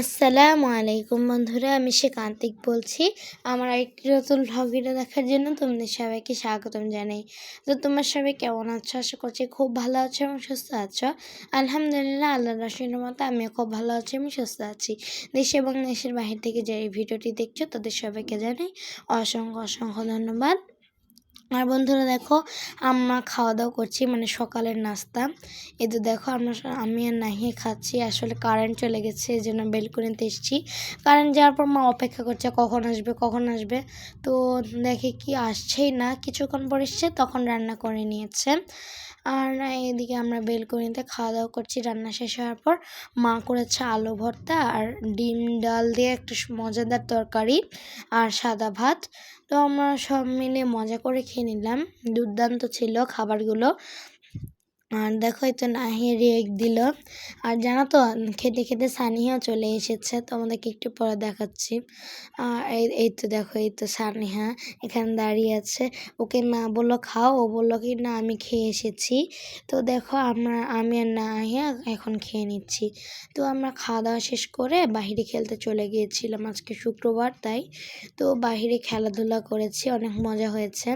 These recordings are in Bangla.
আসসালামু আলাইকুম বন্ধুরা, আমি সে কান্তিক বলছি। আমার আরেকটি নতুন ভ্লগ ভিডিও দেখার জন্য তোমাদের সবাইকে স্বাগতম জানাই। তো তোমার সবাই কেমন আছো? আশা করছি খুব ভালো আছো এবং সুস্থ আছো। আলহামদুলিল্লাহ আল্লাহ রসিনের মতো আমিও খুব ভালো আছি আমি সুস্থ আছি। দেশ এবং দেশের বাহির থেকে যে এই ভিডিওটি দেখছ, তাদের সবাইকে জানাই অসংখ্য অসংখ্য ধন্যবাদ। আর বন্ধুরা দেখো, আমরা খাওয়া দাওয়া করছি মানে সকালের নাস্তা। এই তো দেখো, আমরা আমি আর নাহিয়ে খাচ্ছি, আসলে কারেন্ট চলে গেছে, এই জন্য বেলকুনিতে এসেছি। কারেন্ট যাওয়ার পর মা অপেক্ষা করছে, কখন আসবে কখন আসবে? তো দেখে কি আসছেই না, কিছুক্ষণ পর এসছে, তখন রান্না করে নিয়েছে। আর এদিকে আমরা বেলকনিতে খাওয়া দাওয়া করছি। রান্না শেষ হওয়ার পর মা করেছে আলু ভর্তা আর ডিম, ডাল দিয়ে একটা মজাদার তরকারি আর সাদা ভাত। তো আমরা সব মিলে মজা করে খেয়ে নিলাম। দুর্দান্ত ছিল খাবারগুলো। আর দেখো এই তো নাহি রিয়েক্ট দিল। আর জানো তো, খেতে খেতে সানিহাও চলে এসেছে তো আমাদেরকে একটু পরে দেখাচ্ছি। এই তো দেখো, এই তো সানিহা এখানে দাঁড়িয়ে আছে। ওকে না বলল খাও, ও বলল কি, না, আমি খেয়ে এসেছি। তো দেখো আমরা, আমি আর নাহিয়া এখন খেয়ে নিচ্ছি। তো আমরা খাওয়া দাওয়া শেষ করে বাহিরে খেলতে চলে গিয়েছিলাম আজকে শুক্রবার, তাই। তো বাহিরে খেলাধুলা করেছি, অনেক মজা হয়েছে।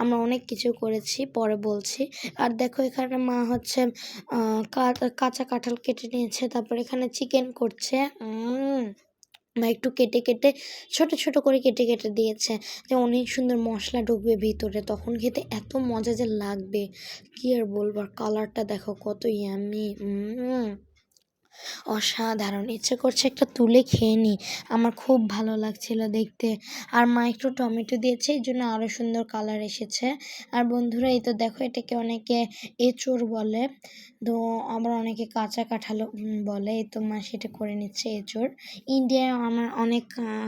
আমরা অনেক কিছু করেছি, পরে বলছি। আর দেখো এখানে মা হচ্ছে কাঁচা কাঁঠাল কেটে নিয়েছে, তারপর এখানে চিকেন করছে একটু কেটে কেটে, ছোট ছোট করে কেটে কেটে দিয়েছে। যে অনেক সুন্দর মশলা ঢুকবে ভিতরে, তখন খেতে এত মজা যে লাগবে। কী আর বলবার কালারটা দেখো কত ইয়ামি অসাধারণ। ইচ্ছে করছে একটা তুলে খেয়ে নিই। আমার খুব ভালো লাগছিল দেখতে। আর মা একটু টমেটো দিয়েছে, এই জন্য আরও সুন্দর কালার এসেছে। আর বন্ধুরা, এই তো দেখো, এটাকে অনেকে এঁচোড় বলে। তো আবার অনেকে কাঁচা কাঁঠালও বলে। এই তো মা সেটা করে নিচ্ছে এঁচোড়। ইন্ডিয়ায় আমার অনেক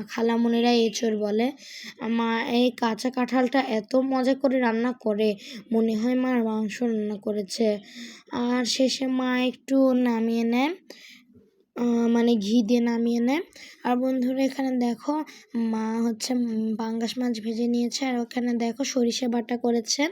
খালামুনিরা এঁচোড় বলে। মা, এই কাঁচা কাঁঠালটা এত মজা করে রান্না করে। মনে হয় মার মাংস রান্না করেছে। আর শেষে মা একটু নামিয়ে নেয়। মানে ঘি দিয়ে নামিয়ে নেয়। আর বন্ধুরা, এখানে দেখো মা হচ্ছে পাঙ্গাস মাছ ভেজে নিয়েছে, আর ওখানে দেখো সরিষা বাটা করেছে।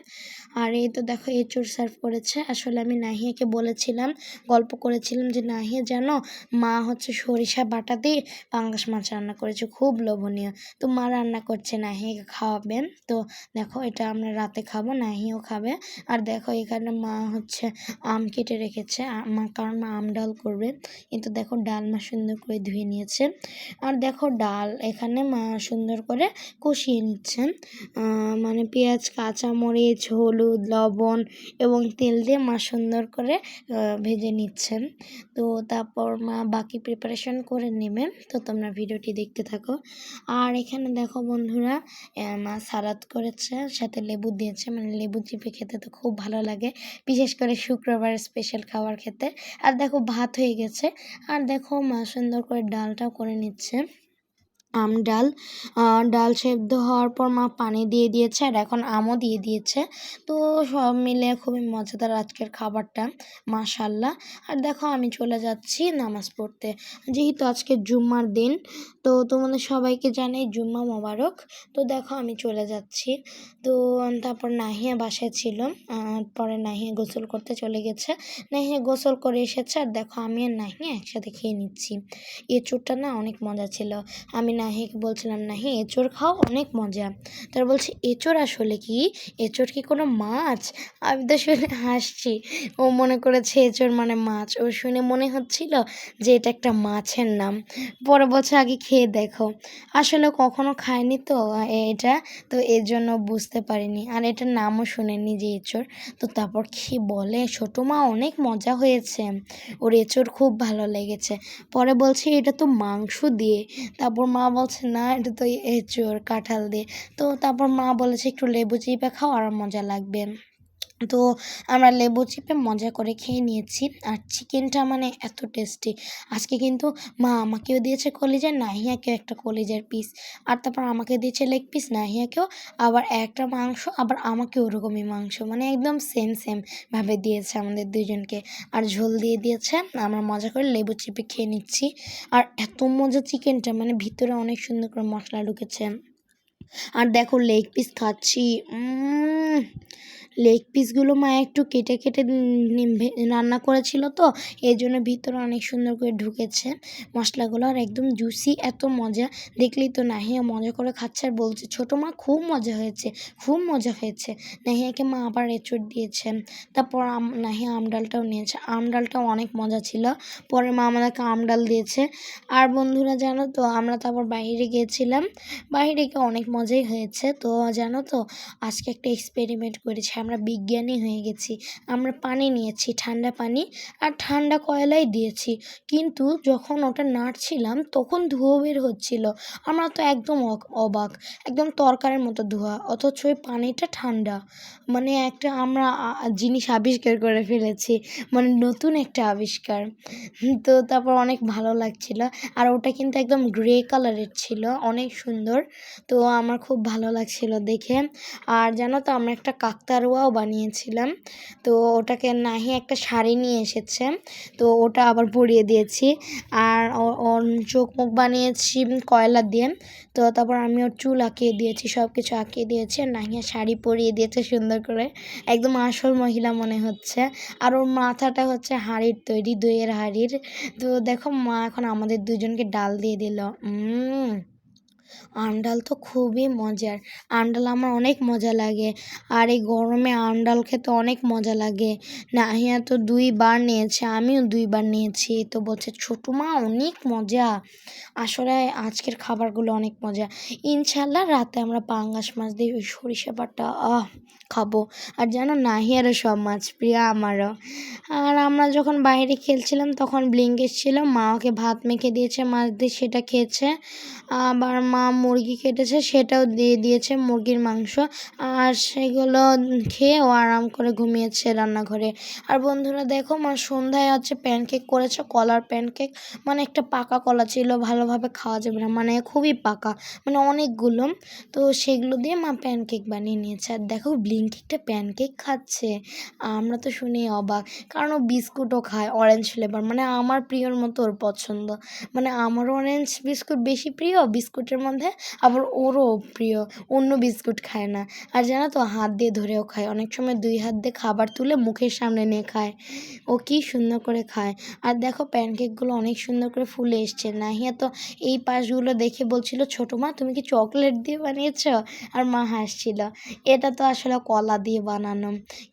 আর এই তো দেখো এঁচড় সার্ভ করেছে। আসলে আমি নাহিয়াকে বলেছিলাম, গল্প করেছিলাম যে, নাহিয়া, জানো, মা হচ্ছে সরিষা বাটা দিয়ে পাঙ্গাস মাছ রান্না করেছে, খুব লোভনীয়। তো মা রান্না করছে, নাহিয়াকে খাওয়াবেন তো দেখো, এটা আমরা রাতে খাব নাহিও খাবে। আর দেখো, এখানে মা হচ্ছে আম কেটে রেখেছে আমার কারণ মা আম ডাল করবে। কিন্তু দেখো ডাল মা সুন্দর করে ধুয়ে নিয়েছে। আর দেখো ডাল এখানে মা সুন্দর করে কষিয়ে নিচ্ছেন। মানে পেঁয়াজ, কাঁচামরিচ, হলুদ, লবণ এবং তেল দিয়ে মা সুন্দর করে ভেজে নিচ্ছেন। তো তারপর মা বাকি প্রিপারেশন করে নেবে তো তোমরা ভিডিওটি দেখতে থাকো। আর এখানে দেখো বন্ধুরা মা সালাদ করেছে, সাথে লেবু দিয়েছে। মানে লেবু চিপে খেতে তো খুব ভালো লাগে। বিশেষ করে শুক্রবার স্পেশাল খাবার খেতে। আর দেখো ভাত হয়ে গেছে। আর দেখো মা সুন্দর করে ডালটা করে নিচ্ছে। আম ডাল। ডাল সেদ্ধ হওয়ার পর মা পানি দিয়ে দিয়েছে আর এখন আমও দিয়ে দিয়েছে। তো সব মিলে খুবই মজাদার আজকের খাবারটা মাশাল্লাহ আর দেখো আমি চলে যাচ্ছি নামাজ পড়তে। যেহেতু আজকে জুম্মার দিন, তো তোমাদের সবাইকে জানাই জুম্মা মোবারক। তো দেখো আমি চলে যাচ্ছি। তো তারপর নাহিয়া বাসায় ছিল। পরে নাহিয়া গোসল করতে চলে গেছে। নাহিয়া গোসল করে এসেছে আর দেখো আমি আর নাহিয়া একসাথে খেয়ে নিচ্ছি। এঁচুরটা না অনেক মজা ছিল। আমি নাহিকে বলছিলাম নাহি এঁচোড় খাও অনেক মজা। তার বলছে এঁচোড় আসলে কি? এঁচোড় কি কোনো মাছ? আমি তো শুনে হাসছি। ও মনে করেছে এঁচোড় মানে মাছ। ও শুনে মনে হচ্ছিল যে এটা একটা মাছের নাম। পরে বছর আগে খেয়ে দেখো। আসলে কখনো খায়নি তো এটা, তো এর জন্য বুঝতে পারিনি। আর এটার নামও শুনেনি যে এঁচোড় তো তারপর কি বলে? ছোটো মা অনেক মজা হয়েছে। ওর এঁচোড় খুব ভালো লেগেছে। পরে বলছে, এটা তো মাংস দিয়ে। তারপর মা বলছে, না, এটা তো এঁচোড়, কাঁঠাল দিয়ে। তো তারপর মা বলেছে, একটু লেবু চিপে খাও, আরও মজা লাগবে। তো আমরা লেবু চিপে মজা করে খেয়ে নিয়েছি আর চিকেনটা মানে এত টেস্টি। আজকে কিন্তু মা আমাকেও দিয়েছে কলিজার, নাহিয়াকেও একটা কলিজার পিস আর তারপর আমাকে দিয়েছে লেগ পিস নাহিয়াকেও। আবার একটা মাংস, আবার আমাকে ওরকমই মাংস। মানে একদম সেম সেম ভাবে দিয়েছে আমাদের দুজনকে। আর ঝোল দিয়ে দিয়েছে, আমরা মজা করে লেবু চিপে খেয়ে নিচ্ছি। আর এত মজা চিকেনটা মানে ভিতরে অনেক সুন্দর করে মশলা ঢুকেছে। আর দেখো লেগ পিস খাচ্ছি লেগ পিসগুলো মা একটু কেটে কেটে রান্না করেছিল তো এই জন্য ভিতরে অনেক সুন্দর করে ঢুকেছে মশলাগুলো আর একদম জুসি এত মজা। দেখলেই তো নাহিয়া মজা করে খাচ্ছে আর বলছে, ছোটো মা, খুব মজা হয়েছে, খুব মজা হয়েছে। নাহিয়াকে মা আবার এঁচড় দিয়েছেন। তারপর নাহিয়া আম ডালটাও নিয়েছে। আম ডালটাও অনেক মজা ছিল। পরে মা আমাদেরকে আম ডাল দিয়েছে। আর বন্ধুরা, জানো তো, আমরা তারপর বাইরে গিয়েছিলাম। বাইরে গিয়ে অনেক মজাই হয়েছে। তো জানো তো, আজকে একটা এক্সপেরিমেন্ট করেছি। আমরা বিজ্ঞানী হয়ে গেছি, আমরা পানি নিয়েছি, ঠান্ডা পানি আর ঠান্ডা কয়লাই দিয়েছি। কিন্তু যখন ওটা নাড়ছিলাম, তখন ধোঁয়া বের হচ্ছিল। আমরা তো একদম অবাক, একদম তরকারের মতো ধোঁয়া, অথচ ওই পানিটা ঠান্ডা। মানে একটা আমরা জিনিস আবিষ্কার করে ফেলেছি মানে নতুন একটা আবিষ্কার। তো তারপর অনেক ভালো লাগছিল। আর ওটা কিন্তু একদম গ্রে কালারের ছিল, অনেক সুন্দর। তো আমার খুব ভালো লাগছিল দেখে। আর জানো তো, আমরা একটা কাকতারুয়াও বানিয়েছিলাম। তো ওটাকে নাহি একটা শাড়ি নিয়ে এসেছে। তো ওটা আবার পরিয়ে দিয়েছি। আর চোখ মুখ বানিয়েছি কয়লা দিয়ে। তো তারপর আমি ওর চুল আঁকিয়ে দিয়েছি সব কিছু আঁকিয়ে দিয়েছি। আর নাহিয়া শাড়ি পরিয়ে দিয়েছে সুন্দর করে। একদম আসল মহিলা মনে হচ্ছে। আর ওর মাথাটা হচ্ছে হাড়ির তৈরি, দইয়ের হাড়ির। তো দেখো মা এখন আমাদের দুজনকে ডাল দিয়ে দিল। উম আমডাল তো খুবই মজার। আমডাল আমার অনেক মজা লাগে। আর এই গরমে আমডাল খেতে অনেক মজা লাগে। নাহিয়া তো দুইবার নিয়েছে, আমিও দুইবার নিয়েছি। তো বলছে, ছোটো মা, অনেক মজা। আসলে আজকের খাবারগুলো অনেক মজা। ইনশাল্লাহ রাতে আমরা পাঙ্গাস মাছ দিয়ে ওই সরিষা বাটা, আহ, খাব। আর জানো নাহিয়ারও সব মাছ, প্রিয় আমারও। আর আমরা যখন বাইরে খেলছিলাম, তখন ব্লিঙ্ক এসেছিল মা ওকে ভাত মেখে দিয়েছে, মাছ দিয়ে সেটা খেয়েছে। আবার মা মুরগি কেটেছে, সেটাও দিয়ে দিয়েছে মুরগির মাংস। আর সেগুলো খেয়ে ও আরাম করে ঘুমিয়েছে রান্নাঘরে। আর বন্ধুরা দেখো, মা সন্ধ্যায় হচ্ছে প্যানকেক করেছে, কলার প্যানকেক মানে একটা পাকা কলা ছিল, ভালোভাবে খাওয়া যাবে না। মানে খুবই পাকা মানে অনেকগুলো। তো সেগুলো দিয়ে মা প্যানকেক বানিয়ে নিয়েছে। আর দেখো ব্লিঙ্কিটা প্যানকেক খাচ্ছে। আমরা তো শুনে অবাক। কারণ ও বিস্কুটও খায় অরেঞ্জ ফ্লেভার মানে আমার প্রিয়র মতো ওর পছন্দ। মানে আমারও অরেঞ্জ বিস্কুট বেশি প্রিয়, বিস্কুটের মধ্যে আবার ওরও প্রিয়, অন্য বিস্কুট খায় না। আর জানো তো, হাত দিয়ে ধরেও খায়। অনেক সময় দুই হাত দিয়ে খাবার তুলে মুখের সামনে নিয়ে খায়। ও কি সুন্দর করে খায়। আর দেখো প্যানকেকগুলো অনেক সুন্দর করে ফুলে এসছে। নাহিয়া তো এই পাশগুলো দেখে বলছিল, ছোটো মা, তুমি কি চকলেট দিয়ে বানিয়েছ? আর মা হাসছিল, এটা তো আসলে কলা দিয়ে বানানো।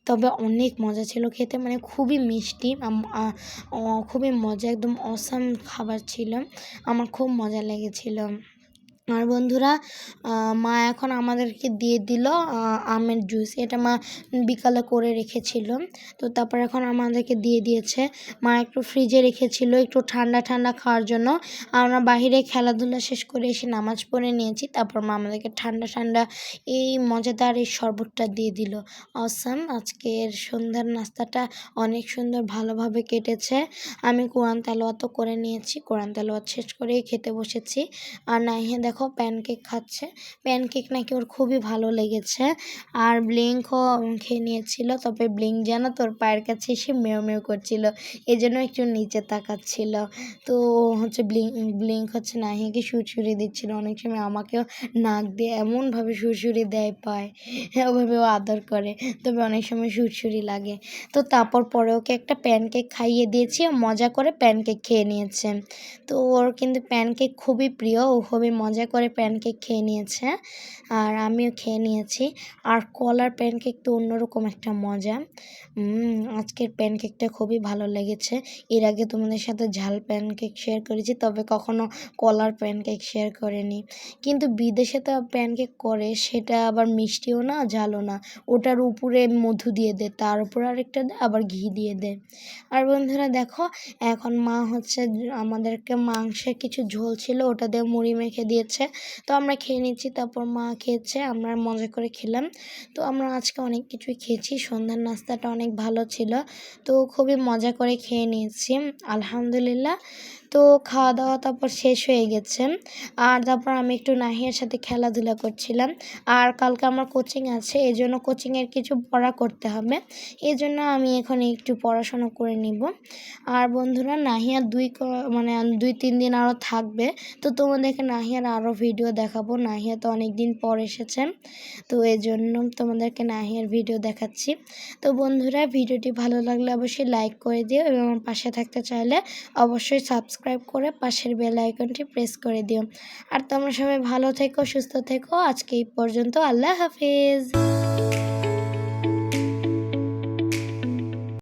তবে অনেক মজা ছিল খেতে মানে খুবই মিষ্টি। খুবই মজা, একদম অসাম খাবার ছিল। আমার খুব মজা লেগেছিল। আর বন্ধুরা মা এখন আমাদেরকে দিয়ে দিল আমের জুস। এটা মা বিকালে করে রেখেছিল। তো তারপর এখন আমাদেরকে দিয়ে দিয়েছে। মা একটু ফ্রিজে রেখেছিল একটু ঠান্ডা ঠান্ডা খাওয়ার জন্য। আমরা বাইরে খেলাধুলা শেষ করে এসে নামাজ পড়ে নিয়েছি। তারপর মা আমাদেরকে ঠান্ডা ঠান্ডা এই মজাদার এই শরবতটা দিয়ে দিল। অসাম আজকের সন্ধ্যার নাস্তাটা অনেক সুন্দর, ভালোভাবে কেটেছে। আমি কোরআন তেলাওয়াতও করে নিয়েছি। কোরআন তেলাওয়াত শেষ করেই খেতে বসেছি। আর নাহিয়া, দেখো প্যানকেক খাচ্ছে। প্যানকেক নাকি ওর খুবই ভালো লেগেছে। আর ব্লিঙ্কও খেয়ে নিয়েছিল, তবে ব্লিঙ্ক যেন তোর পায়ের কাছে এসে মেও মেও করছিল এই জন্য একটু নিচে তাকাচ্ছিল। তো হচ্ছে ব্লিঙ্ক ব্লিঙ্ক হচ্ছে নাহিয়াকে সুরসুরি দিচ্ছিল, অনেক সময় আমাকেও নাক দিয়ে এমনভাবে সুরসুরি দেয় পায়, ওভাবে ও আদর করে, তবে অনেক সময় সুরসুরি লাগে। তো তারপর পরে ওকে একটা প্যানকেক খাইয়ে দিয়েছি মজা করে প্যানকেক খেয়ে নিয়েছে। তো ওর কিন্তু প্যানকেক খুবই প্রিয়, ও খুবই মজা করে প্যানকেক খেয়ে নিয়েছে। আর আমিও খেয়ে নিয়েছি। আর কলার প্যানকেক তো অন্যরকম একটা মজা। আজকের প্যানকেকটা খুবই ভালো লেগেছে। এর আগে তোমাদের সাথে ঝাল প্যানকেক শেয়ার করেছি, তবে কখনো কলার প্যানকেক শেয়ার করিনি। কিন্তু বিদেশে তো প্যানকেক করে, সেটা আবার মিষ্টিও না, ঝালও না। ওটার উপরে মধু দিয়ে দেয় তার উপর আরেকটা দেয় আবার ঘি দিয়ে দেয় আর বন্ধুরা দেখো, এখন মা হচ্ছে, আমাদেরকে মাংসের কিছু ঝোল ছিল, ওটা দিয়ে মুড়ি মেখে দিয়েছে। তো আমরা খেয়ে নিচ্ছি, তারপর মা খেয়েছে, আমরা মজা করে খেলাম। তো আমরা আজকে অনেক কিছুই খেয়েছি, সন্ধ্যার নাস্তাটা অনেক ভালো ছিল। তো খুবই মজা করে খেয়ে নিয়েছি, আলহামদুলিল্লাহ। তো খাওয়া দাওয়া তারপর শেষ হয়ে গেছে। আর তারপর আমি একটু নাহিয়ার সাথে খেলাধুলা করছিলাম। আর কালকে আমার কোচিং আছে এই জন্য কোচিংয়ের কিছু পড়া করতে হবে। এই জন্য আমি এখন একটু পড়াশোনা করে নিব। আর বন্ধুরা, নাহিয়া দুই মানে দুই, তিন দিন আরও থাকবে। তো তোমাদেরকে নাহিয়ার আরও ভিডিও দেখাবো। নাহিয়া তো অনেক দিন পর এসেছে। তো এই জন্য তোমাদেরকে নাহিয়ার ভিডিও দেখাচ্ছি। তো বন্ধুরা ভিডিওটি ভালো লাগলে অবশ্যই লাইক করে দিও এবং আমার পাশে থাকতে চাইলে অবশ্যই সাবস্ক্রাইব করে পাশের বেল আইকনটি প্রেস করে দিও। আর তোমরা সবাই ভালো থেকো, সুস্থ থেকো। আজকে এই পর্যন্ত আল্লাহ হাফিজ।